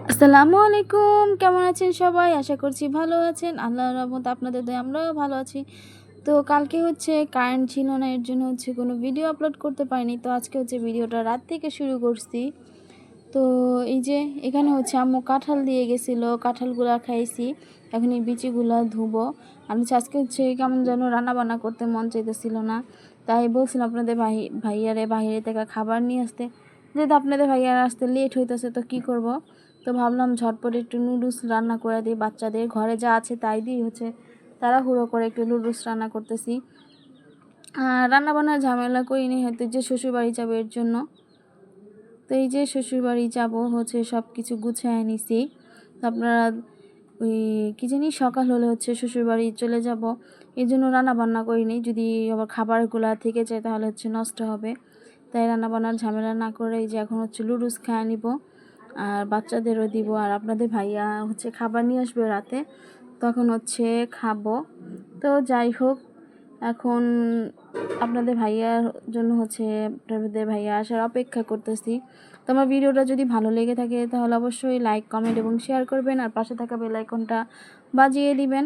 আসসালামু আলাইকুম। কেমন আছেন সবাই? আশা করছি ভালো আছেন। আল্লাহ রহমত আপনাদের দয়া, আমরাও ভালো আছি। তো কালকে হচ্ছে কারেন্ট ছিল না, এর জন্য হচ্ছে কোনো ভিডিও আপলোড করতে পারিনি। তো আজকে হচ্ছে ভিডিওটা রাত থেকে শুরু করছি। তো এই যে এখানে হচ্ছে আম্মু কাঁঠাল দিয়ে গেছিল, কাঁঠালগুলা খাইছি। এখন এই বিচিগুলা ধুবো। আর হচ্ছে আজকে হচ্ছে কেমন যেন রান্না বান্না করতে মন চাইতেছিল না। তাই বলছিলাম আপনাদের ভাই, ভাইয়ারে বাইরে থেকে খাবার নিয়ে আসতে। যেহেতু আপনাদের ভাইয়ার আসতে লেট হইতেছে, তো কি করব? তো ভাবলাম ঝটপট একটু নুডলস রান্না করে দিই, বাচ্চাদের ঘরে যা আছে তাই দিই, হচ্ছে তারা হুড়ো করে একটু নুডলস রান্না করতেছি। রান্না বান্নার ঝামেলা করিনি হয়তো যে শ্বশুরবাড়ি যাব এর জন্য। তো এই যে শ্বশুরবাড়ি যাব, হচ্ছে সব কিছু গুছিয়ে নিছি। আপনারা ওই কী জানি, সকাল হলে হচ্ছে শ্বশুরবাড়ি চলে যাব। এই জন্য রান্না বান্না করিনি যদি আবার খাবারগুলো থেকে যায় তাহলে হচ্ছে নষ্ট হবে। তাই রান্না বান্নার ঝামেলা না করে এই যে এখন হচ্ছে লুডুস খায় নিব। আর বাচ্চাদেরও দিব। আর আপনাদের ভাইয়া হচ্ছে খাবার নিয়ে আসবে রাতে, তখন হচ্ছে খাব। তো যাই হোক, এখন আপনাদের ভাইয়ার জন্য হচ্ছে আপনাদের ভাইয়া আসার অপেক্ষা করতেছি। তো আমার ভিডিওটা যদি ভালো লেগে থাকে, তাহলে অবশ্যই লাইক কমেন্ট এবং শেয়ার করবেন। আর পাশে থাকা বেল আইকনটা বাজিয়ে দিবেন।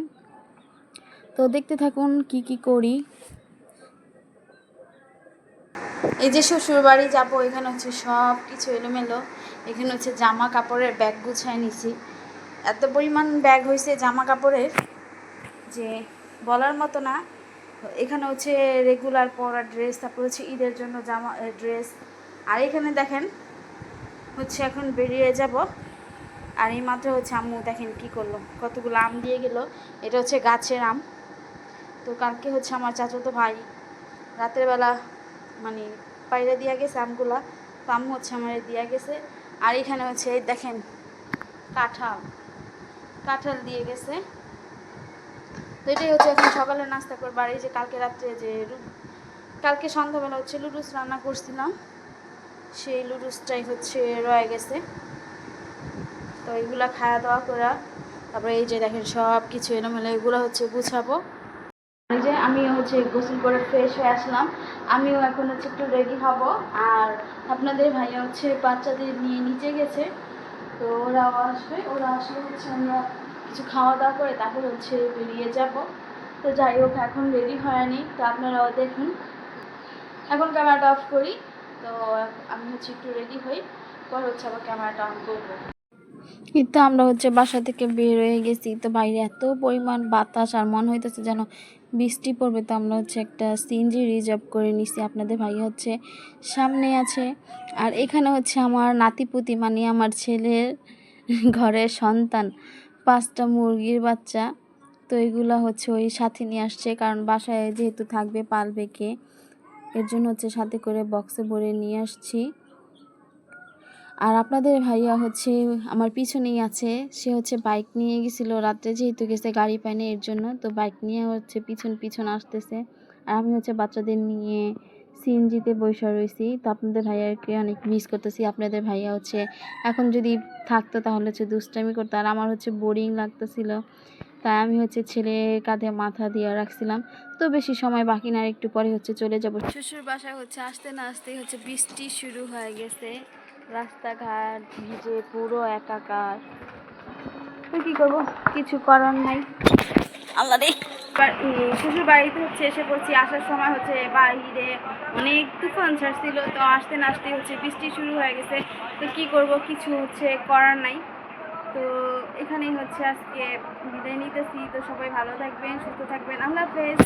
তো দেখতে থাকুন কি কি করি। এই যে শ্বশুর বাড়ি যাব, এখানে হচ্ছে সব কিছু এলোমেলো। এখানে হচ্ছে জামা কাপড়ের ব্যাগ গুছায় নিছি। এত পরিমাণ ব্যাগ হয়েছে জামা কাপড়ের যে বলার মতো না। এখানে হচ্ছে রেগুলার পরা ড্রেস তারপর হচ্ছে ঈদের জন্য জামা ড্রেস আর এখানে দেখেন, হচ্ছে এখন বেরিয়ে যাব। আর এই মাত্র হচ্ছে আম্মু দেখেন কি করল, কতগুলো আম দিয়ে গেল। এটা হচ্ছে গাছের আম। তো কালকে হচ্ছে আমার চাচাতো ভাই, রাতের বেলা মানে পায়রা দিয়া গেছে আমগুলা, তো আম্মু হচ্ছে আমার দিয়া গেছে। আর এখানে হচ্ছে দেখেন, কাঁঠাল। কাঁঠাল দিয়ে গেছে। তো এটাই হচ্ছে এখন সকালে নাস্তা করব। আর এই যে কালকে রাত্রে যে কালকে সন্ধ্যাবেলা হচ্ছে লুডুস রান্না করছিলাম। সেই লুডুসটাই হচ্ছে রয়ে গেছে। তো এগুলা খাওয়া দাওয়া করা। তারপরে এই যে দেখেন সব কিছু এলোমেলো, এগুলো হচ্ছে গুছাবো। যে আমি হচ্ছে গোসল করে ফ্রেশ হয়ে আসলাম। আমিও এখন হচ্ছে একটু রেডি হব। আর আপনাদের ভাইয়া হচ্ছে বাচ্চাদের নিয়ে নিচে গেছে। তো ওরাও আসবে। ওরা আসলে হচ্ছে আমরা কিছু খাওয়া দাওয়া করে তারপর হচ্ছে বেরিয়ে যাব। তো যাই হোক, এখন রেডি হয়নি। তো আপনারাও দেখুন। এখন ক্যামেরাটা অফ করি। তো আমি হচ্ছে একটু রেডি হই। পর হচ্ছে আবার ক্যামেরাটা অন করব। কিন্তু আমরা হচ্ছে বাসা থেকে বের হয়ে গেছি। তো বাইরে এত পরিমাণ বাতাস আর মনে হইতেছে যেন বৃষ্টি পড়বে। তো আমরা হচ্ছে একটা সিনজি রিজার্ভ করে নিছি। আপনাদের ভাই হচ্ছে সামনে আছে। আর এখানে হচ্ছে আমার নাতিপুতি মানে আমার ছেলের ঘরের সন্তান, পাঁচটা মুরগির বাচ্চা। তো এগুলা হচ্ছে ওই সাথে নিয়ে আসছে। কারণ বাসায় যেহেতু থাকবে, পালবে কে, এর জন্য হচ্ছে সাথে করে বক্সে ভরে নিয়ে আসছি। আর আপনাদের ভাইয়া হচ্ছে আমার পিছনেই আছে, সে হচ্ছে বাইক নিয়ে গেছিল, রাত্রে যেহেতু গেছে গাড়ি পায়নি এর জন্য, তো বাইক নিয়ে হচ্ছে পিছন পিছন আসতেছে। আর আমি হচ্ছে বাচ্চাদের নিয়ে সিএনজিতে বসে রয়েছি, তো আপনাদের ভাইয়াকে অনেক মিস করতেছি। আপনাদের ভাইয়া হচ্ছে এখন যদি থাকতো তাহলে হচ্ছে দুষ্টামি করতো, আর আমার হচ্ছে বোরিং লাগতেছিল। তাই আমি হচ্ছে ছেলে কাঁধে মাথা দিয়ে রাখছিলাম। তো বেশি সময় বাকি না একটু পরে হচ্ছে চলে যাব। শ্বশুর বাসায় হচ্ছে আসতে না আসতেই হচ্ছে বৃষ্টি শুরু হয়ে গেছে। রাস্তাঘাট ভিজে পুরো একাকার। তো কি করব? কিছু করার নাই। আল্লাহ রে। শ্বশুর বাড়িতে হচ্ছে এসে পড়ছি আসার সময় হচ্ছে বাইরে অনেক তুফান ছাড়ছিল তো আসতে না আসতে হচ্ছে বৃষ্টি শুরু হয়ে গেছে। তো কি করব? কিছু হচ্ছে করার নাই। তো এখানেই হচ্ছে আজকে বিদায় নিতেছি। তো সবাই ভালো থাকবেন সুস্থ থাকবেন। আল্লাহ হাফেজ।